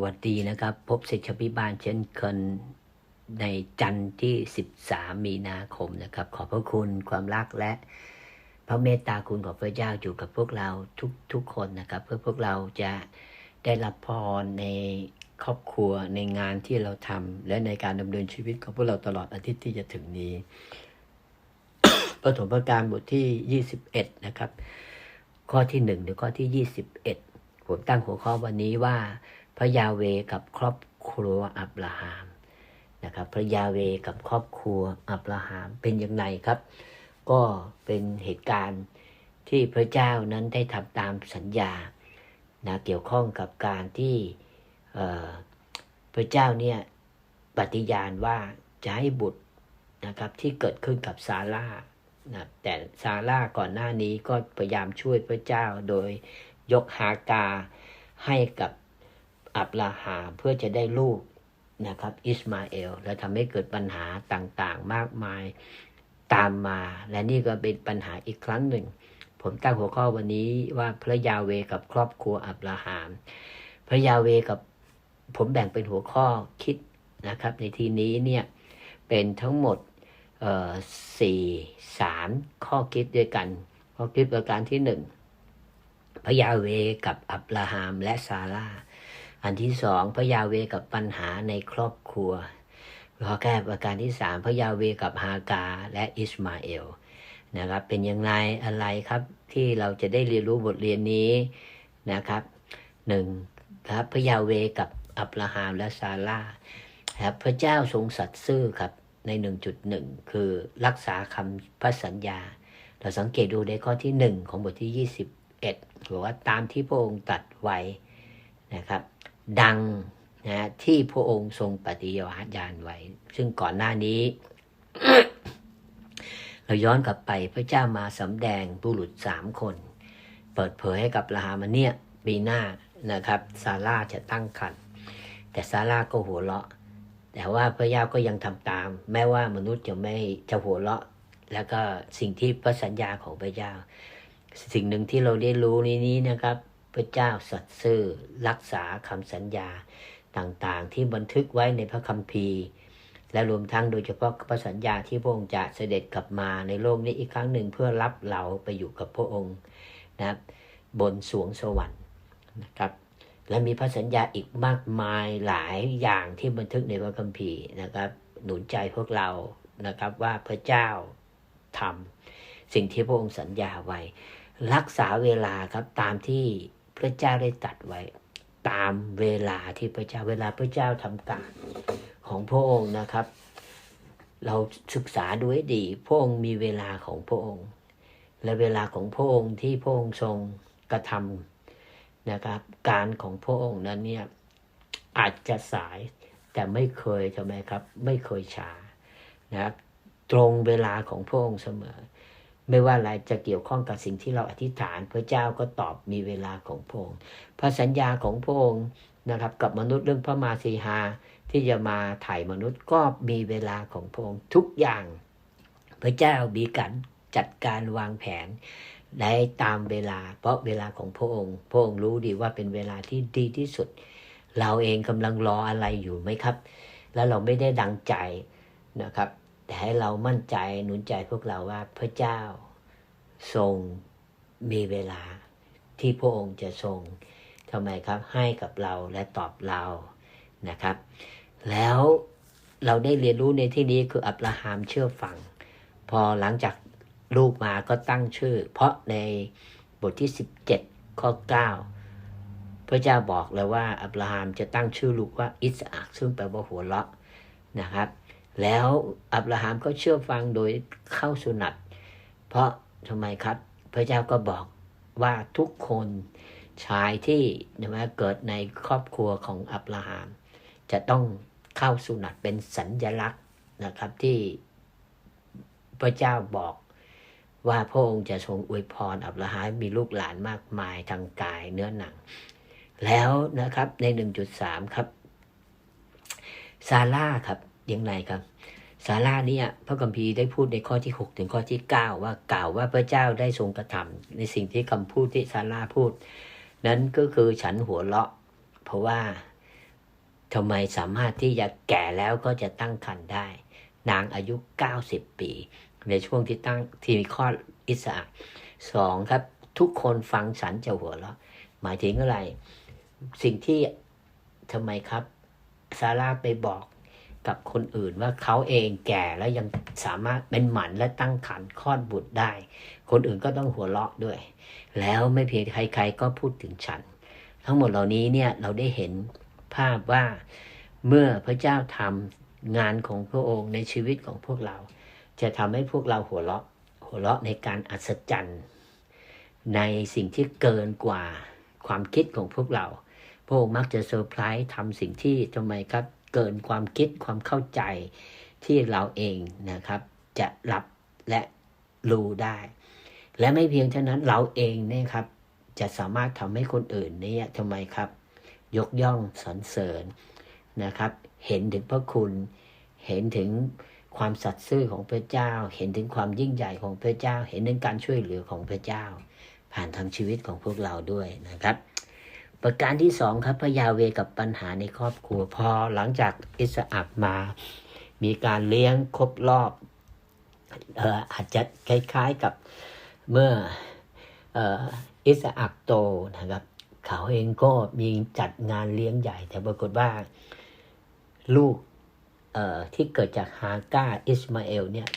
วัสดีนะครับ พบศิษยพิบาลเช่นเคยในจันทร์ที่ 13 มีนาคมนะครับ ขอบพระคุณความรักและพระเมตตาคุณของพระเจ้าอยู่กับพวกเราทุกทุกคนนะครับ เพื่อพวกเราจะได้รับพรในครอบครัวในงานที่เราทำและในการดำเนินชีวิตของพวกเราตลอดอาทิตย์ที่จะถึงนี้ปฐมประการบทที่ 21 นะครับ ข้อที่ 1 หรือข้อที่ 21 ผมตั้งหัวข้อวันนี้ว่า พระยาเวกับครอบครัวอับราฮัมนะครับพระยาเวกับครอบครัวอับราฮัมเป็นยังไงครับ ก็เป็นเหตุการณ์ที่พระเจ้านั้นได้ทำตามสัญญานะเกี่ยวข้องกับการที่พระเจ้าเนี่ยปฏิญาณว่าจะให้บุตรนะครับที่เกิดขึ้นกับซาร่านะแต่ซาร่าก่อนหน้านี้ก็พยายามช่วยพระเจ้าโดยยกฮากาให้กับ อับราฮัมเพื่อจะได้ลูกนะครับอิสมาเอล และทำให้เกิดปัญหาต่างๆ มากมายตามมา และนี่ก็เป็นปัญหาอีกครั้งหนึ่ง ผมตั้งหัวข้อวันนี้ว่าพระยาเวกับครอบครัวอับราฮัมพระยาเวกับผมแบ่งเป็นหัวข้อคิดนะครับ ในทีนี้เนี่ยเป็นทั้งหมดเอ่อสี่สามข้อคิดด้วยกัน ข้อคิดประการที่หนึ่งพระยาเวกับอับราฮัมและซาร่า อันที่สองพระยาเวกับปัญหาในครอบครัวข้อแก้ประการที่สามพระยาเวกับฮากาและอิสมาเอลนะครับเป็นอย่างไรอะไรครับที่เราจะได้เรียนรู้บทเรียนนี้นะครับหนึ่งครับพระยาเวกับอับราฮัมและซาร่าครับพระเจ้าทรงสัตย์ซื่อครับใน 1.1 คือรักษาคำพระสัญญา เราสังเกตดูในข้อที่ 1 ของบทที่ 21บอกว่าตามที่พระองค์ตัดไว้นะครับ ดังนะที่พระองค์ทรงปฏิญาณไว้ ซึ่งก่อนหน้านี้ เราย้อนกลับไปพระเจ้ามาสำแดงบุรุษสามคน เปิดเผยให้กับลาฮามันเนี่ยปีหน้านะครับซาร่าจะตั้งครรภ์แต่ซาร่าก็หัวเราะ แต่ว่าพระเจ้าก็ยังทำตาม แม้ว่ามนุษย์จะไม่จะหัวเราะ แล้วก็สิ่งที่พระสัญญาของพระเจ้า สิ่งหนึ่งที่เราได้รู้ในนี้นะครับ พระเจ้าสัตย์ซื่อรักษาคำสัญญาต่างๆ ที่บันทึกไว้ในพระคัมภีร์ และรวมทั้งโดยเฉพาะพระสัญญาที่พระองค์จะเสด็จกลับมาในโลกนี้อีกครั้งหนึ่งเพื่อรับเราไปอยู่กับพระองค์นะครับบนสวงสวรรค์นะครับและมีพระสัญญาอีกมากมายหลายอย่างที่บันทึกในพระคัมภีร์นะครับ หนุนใจพวกเรานะครับว่าพระเจ้าทำสิ่งที่พระองค์สัญญาไว้ รักษาเวลาครับตามที่ ระเจ้าได้ตัดไว้ ตามเวลาที่พระเจ้าเวลาพระเจ้าทำการของพระองค์นะครับ เราศึกษาดูให้ดีพระองค์มีเวลาของพระองค์ และเวลาของพระองค์ที่พระองค์ทรงกระทำนะครับ การของพระองค์นั้นเนี่ยอาจจะสายแต่ไม่เคยใช่ไหมครับ ไม่เคยช้านะครับ ตรงเวลาของพระองค์เสมอ ไม่ว่าอะไรจะเกี่ยวข้องกับสิ่งที่เราอธิษฐาน พระเจ้าก็ตอบมีเวลาของพระองค์พระสัญญาของพระองค์นะครับกับมนุษย์เรื่องพระมาสีหาที่จะมาถ่ายมนุษย์ก็มีเวลาของพระองค์ทุกอย่าง พระเจ้ามีการจัดการวางแผนได้ตามเวลา เพราะเวลาของพระองค์พระองค์รู้ดีว่าเป็นเวลาที่ดีที่สุด เราเองกำลังรออะไรอยู่ไหมครับ แล้วเราไม่ได้ดังใจนะครับ แต่ให้เรามั่นใจหนุนใจพวกเราว่าพระเจ้าทรงมีเวลาที่พระองค์จะทรงทำไมครับให้กับเราและตอบเรานะครับ แล้วเราได้เรียนรู้ในที่นี้คืออับราฮัมเชื่อฟัง พอหลังจากลูกมาก็ตั้งชื่อ เพราะในบทที่ 17 ข้อ 9 พระเจ้าบอกเลยว่าอับราฮัมจะตั้งชื่อลูกว่าอิสอักซึ่งแปลว่าหัวเราะนะครับ แล้วอับราฮัมก็เชื่อฟังโดยเข้าสุนัตเพราะทำไมครับ พระเจ้าก็บอกว่าทุกคนชายที่นะเกิดในครอบครัวของอับราฮัมจะต้องเข้าสุนัตเป็นสัญญลักษณ์นะครับที่พระเจ้าบอกว่าพระองค์จะทรงอวยพรอับราฮัมมีลูกหลานมากมายทางกายเนื้อหนัง แล้วนะครับใน 1.3 ครับซาร่าครับ ยังไงครับซาราเนี่ยพระคัมภีร์ได้พูดในข้อที่ 6 ถึงข้อที่ 9 ว่ากล่าวว่าพระเจ้าได้ทรงกระทำในสิ่งที่คำพูดที่ซาราพูด นั้นก็คือฉันหัวเราะ เพราะว่าทำไมสามารถที่จะแก่แล้วก็จะตั้งครรภ์ได้ นางอายุ 90 ปี ในช่วงที่ตั้งที่มีข้ออิสระสองครับ ทุกคนฟังฉันจะหัวเราะ หมายถึงอะไร สิ่งที่ทำไมครับซาร่าไปบอก กับคนอื่นว่าเขาเองแก่แล้วยังสามารถเป็นหมันและตั้งครรภ์คลอดบุตรได้ คนอื่นก็ต้องหัวเราะด้วย แล้วไม่เพียงใคร ๆ ก็พูดถึงฉัน ทั้งหมดเหล่านี้เนี่ยเราได้เห็นภาพว่าเมื่อพระเจ้าทำงานของพระองค์ในชีวิตของพวกเรา จะทำให้พวกเราหัวเราะ หัวเราะในการอัศจรรย์ในสิ่งที่เกินกว่าความคิดของพวกเรา พระองค์มักจะเซอร์ไพรส์ทำสิ่งที่ทำไมครับ เกินความคิดความเข้าใจที่เราเองนะครับ จะรับและรู้ได้ และไม่เพียงเท่านั้นเราเองเนี่ยครับ จะสามารถทำให้คนอื่นเนี่ยทำไมครับ ยกย่องสรรเสริญนะครับ เห็นถึงพระคุณ เห็นถึงความสัตย์ซื่อของพระเจ้า เห็นถึงความยิ่งใหญ่ของพระเจ้า เห็นถึงการช่วยเหลือของพระเจ้า ผ่านทางชีวิตของพวกเราด้วยนะครับ ประการที่สองครับพระยาเวกับปัญหาในครอบครัว พอหลังจากอิสอักมา มีการเลี้ยงครบรอบเอ่ออาจจะคล้ายๆกับเมื่อเอ่ออิสอักโตนะครับ เขาเองก็มีจัดงานเลี้ยงใหญ่ แต่ปรากฏว่าลูกเอ่อที่เกิดจากฮาก้าอิสมาเอลเนี่ย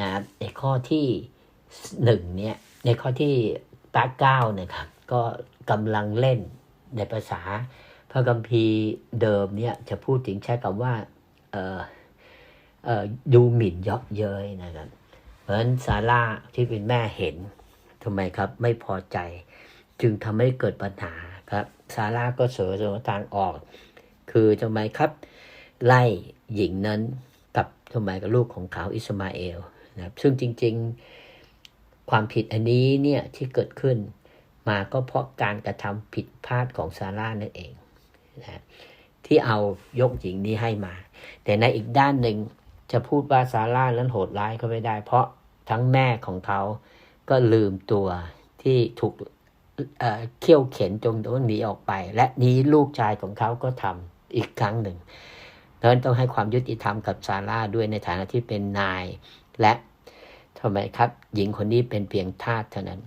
นะครับในข้อที่หนึ่งเนี่ยในข้อที่ตาเก้านะครับ ก็กำลังเล่น ในภาษาพระคัมภีร์เดิมเนี่ยจะพูดถึงใช้คำว่าเออเออดูหมิ่นเยาะเย้ยนะครับเพราะฉะนั้นซาร่าที่เป็นแม่เห็นทำไมครับไม่พอใจ จึงทำให้เกิดปัญหาครับซาร่าก็เสนอทางออก คือทำไมครับ ไล่หญิงนั้นกับทำไมกับลูกของเขาอิสมาเอลนะครับซึ่งจริง ๆ ความผิดอันนี้เนี่ยที่เกิดขึ้น มาก็เพราะการกระทำผิดพลาดของซาร่านั่นเองนะที่เอายกหญิงนี้ให้มา แต่ในอีกด้านหนึ่งจะพูดว่าซาร่านั้นโหดร้ายก็ไม่ได้ เพราะทั้งแม่ของเขาก็ลืมตัวที่ถูกเเขี่ยวเข็นจนต้องหนีออกไป และนี้ลูกชายของเขาก็ทำอีกครั้งหนึ่งดังนั้นต้องให้ความยุติธรรมกับซาร่าด้วยในฐานะที่เป็นนาย และทำไมครับ หญิงคนนี้เป็นเพียงทาสเท่านั้น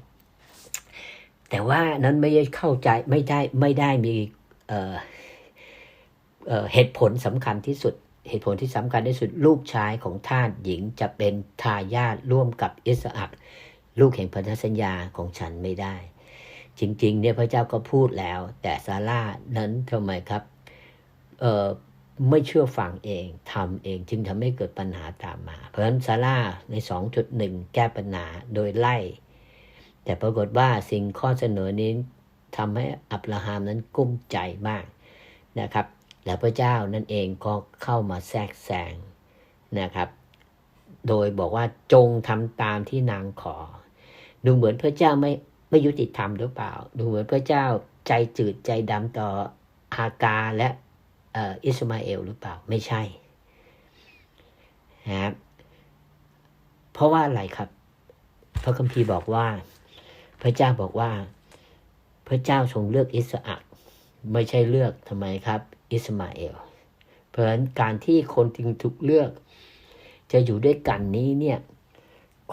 แต่ว่านั้นไม่ได้เข้าใจไม่ได้ไม่ได้มีเเเหตุผลสำคัญที่สุด เหตุผลที่สำคัญที่สุดลูกชายของท่าสหญิงจะเป็นทายาทร่วมกับอิสอักลูกแห่งพันธสัญญาของฉันไม่ได้ จริง ๆ เนี่ยพระเจ้าก็พูดแล้ว แต่ซาร่านั้นทำไมครับเออไม่เชื่อฟังเองทำเองจึงทำให้เกิดปัญหาตามมา เพราะฉะนั้นซาร่าใน 2.1 แก้ปัญหาโดยไล่ แต่ปรากฏว่าสิ่งข้อเสนอนี้ทำให้อับราฮัมนั้นกุ้มใจมากนะครับ และพระเจ้านั่นเองก็เข้ามาแทรกแซงนะครับ โดยบอกว่าจงทำตามที่นางขอ ดูเหมือนพระเจ้าไม่ไม่ยุติธรรมหรือเปล่า ดูเหมือนพระเจ้าใจจืดใจดำต่อฮากาและเอออิสมาเอลหรือเปล่าไม่ใช่นะครับเพราะว่าอะไรครับ พระคัมภีร์บอกว่า พระเจ้าบอกว่า พระเจ้าทรงเลือกอิสอักไม่ใช่เลือกทำไมครับ อิสมาเอล เพราะฉะนั้นการที่คนจึงถูกเลือก จะอยู่ด้วยกันนี้เนี่ย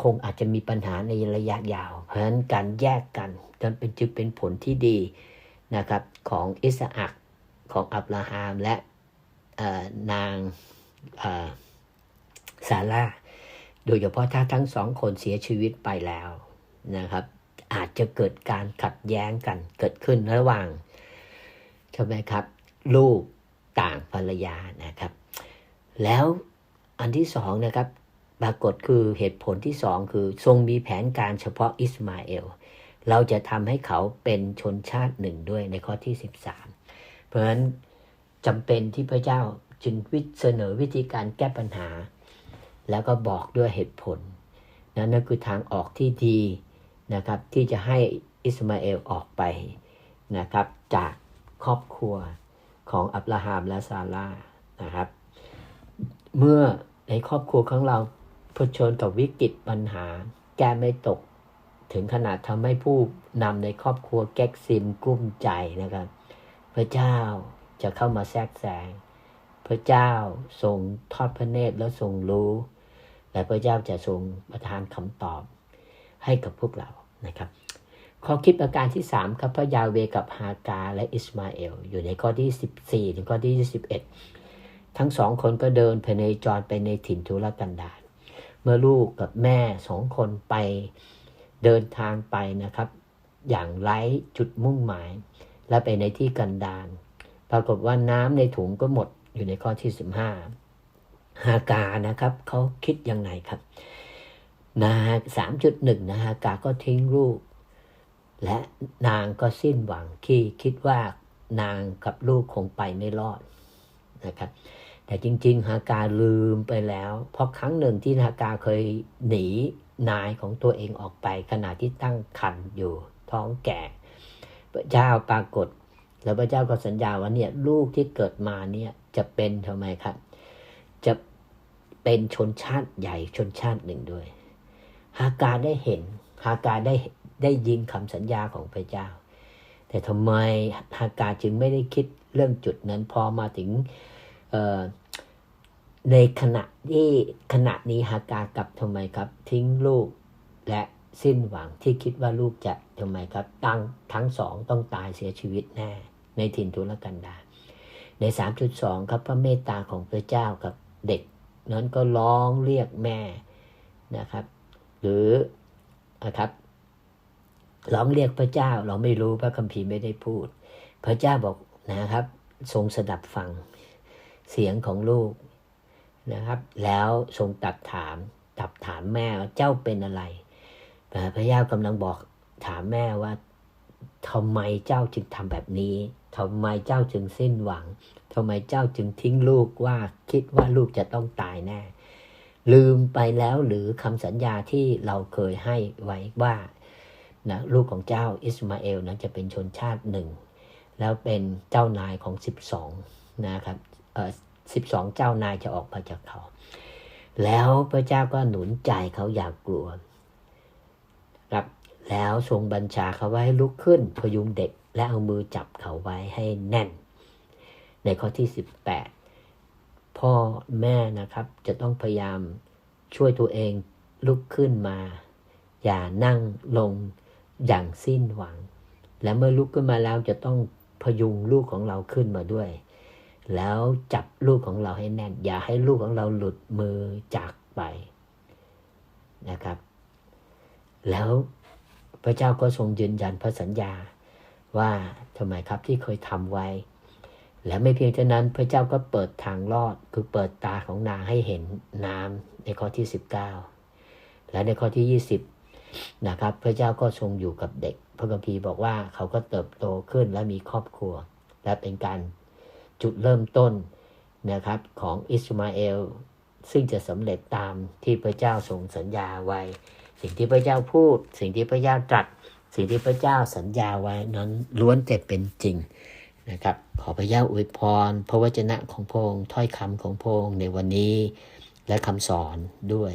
คงอาจจะมีปัญหาในระยะยาว เพราะฉะนั้นการแยกกันจนเป็นจึงเป็นผลที่ดีนะครับของอิสอักของอับราฮัมและนางซาร่า โดยเฉพาะถ้าทั้งสองคนเสียชีวิตไปแล้วนะครับ อาจจะเกิดการขัดแย้งกันเกิดขึ้นระหว่างใช่ไหมครับ ลูกต่างภรรยานะครับ แล้วอันที่สองนะครับ ปรากฏคือเหตุผลที่สองคือ ทรงมีแผนการเฉพาะอิสมาเอลเราจะทำให้เขาเป็นชนชาติหนึ่งด้วยในข้อที่ 13 เพราะฉะนั้นจำเป็นที่พระเจ้าจึงวิเสนอวิธีการแก้ปัญหา แล้วก็บอกด้วยเหตุผล นั่นก็คือทางออกที่ดี นะครับที่จะให้อิสมาเอลออกไปนะครับจากครอบครัวของอับราฮัมและซาร่านะครับ เมื่อในครอบครัวของเราเผชิญกับวิกฤตปัญหา แก้ไม่ตกถึงขนาดทำให้ผู้นำในครอบครัวแก๊กซิมกุ้มใจนะครับ พระเจ้าจะเข้ามาแทรกแซงพระเจ้าทรงทอดพระเนตรและทรงรู้ และพระเจ้าจะทรงประทานคำตอบให้กับพวกเรา นะครับข้อคิดประการที่ 3 ครับพระยาเวกับฮากาและอิสมาเอล อยู่ในข้อที่ 14 ถึงข้อที่ 21 ทั้งสองคนก็เดินภายในจรไปในถิ่นทุรกันดารเมื่อลูกกับแม่สองคนไปเดินทางไปนะครับ อย่างไร้จุดมุ่งหมาย และไปในที่กันดารปรากฏว่าน้ำในถุงก็หมดอยู่ในข้อที่ 15ฮากานะครับเขาคิดยังไงครับ นาสามจุดหนึ่งนะฮากาก็ทิ้งลูก และนางก็สิ้นหวังที่คิดว่านางกับลูกคงไปไม่รอดนะครับแต่จริง ๆ ฮากาลืมไปแล้ว เพราะครั้งหนึ่งที่ฮากาเคยหนีนายของตัวเองออกไป ขณะที่ตั้งครรภ์อยู่ท้องแก่ พระเจ้าปรากฏ แล้วพระเจ้าก็สัญญาว่าเนี่ยลูกที่เกิดมาเนี่ยจะเป็นทำไมครับ จะเป็นชนชาติใหญ่ชนชาติหนึ่งด้วย ฮากาได้เห็นฮากาได้ได้ยินคำสัญญาของพระเจ้า แต่ทำไมฮากาจึงไม่ได้คิดเรื่องจุดนั้นพอมาถึงในขณะที่ขณะนี้ฮากากลับทำไมครับ ทิ้งลูกและสิ้นหวังที่คิดว่าลูกจะทำไมครับตั้งทั้งสองต้องตายเสียชีวิตแน่ ในถิ่นทุรกันดารใน 3.2 ครับพระเมตตาของพระเจ้ากับเด็ก นั้นก็ร้องเรียกแม่นะครับ หรือนะครับร้องเรียกพระเจ้าเราไม่รู้พระคัมภีร์ไม่ได้พูด พระเจ้าบอกนะครับ ทรงสดับฟังเสียงของลูกนะครับ แล้วทรงตัดถามตับถามแม่ว่าเจ้าเป็นอะไรพระเจ้ากำลังบอกถามแม่ว่าทำไมเจ้าจึงทำแบบนี้ทำไมเจ้าจึงสิ้นหวังทำไมเจ้าจึงทิ้งลูกว่าคิดว่าลูกจะต้องตายแน่ ลืมไปแล้วหรือคำสัญญาที่เราเคยให้ไว้ว่านะลูกของเจ้าอิสมาเอลนั้นจะเป็นชนชาติหนึ่ง แล้วเป็นเจ้านายของสิบสองนะครับเอ่อสิบสองเจ้านายจะออกมาจากเขา แล้วพระเจ้าก็หนุนใจเขาอย่ากกลัวครับแล้วทรงบัญชาเขาไว้ให้ลุกขึ้นพยุงเด็กและเอามือจับเขาไว้ให้แน่น ในข้อที่ 18 พ่อแม่นะครับ จะต้องพยายามช่วยตัวเองลุกขึ้นมา อย่านั่งลงอย่างสิ้นหวัง และเมื่อลุกขึ้นมาแล้วจะต้องพยุงลูกของเราขึ้นมาด้วย แล้วจับลูกของเราให้แน่น อย่าให้ลูกของเราหลุดมือจากไปนะครับ แล้วพระเจ้าก็ทรงยืนยันพระสัญญาว่าทำไมครับที่เคยทำไว้ และไม่เพียงเท่านั้นพระเจ้าก็เปิดทางรอดคือเปิดตาของนางให้เห็นน้ำในข้อที่ 19 และในข้อที่ 20นะครับพระเจ้าก็ทรงอยู่กับเด็ก พระคัมภีร์บอกว่าเขาก็เติบโตขึ้นและมีครอบครัว และเป็นการจุดเริ่มต้นนะครับของอิสมาเอลซึ่งจะสำเร็จตามที่พระเจ้าทรงสัญญาไว้ สิ่งที่พระเจ้าพูด สิ่งที่พระเจ้าตรัส สิ่งที่พระเจ้าสัญญาไว้นั้นล้วนแต่เป็นจริง นะครับ ขอพระเจ้าอวยพร พระวจนะของพงษ์ถ้อยคำของพงษ์ในวันนี้ และคำสอนด้วย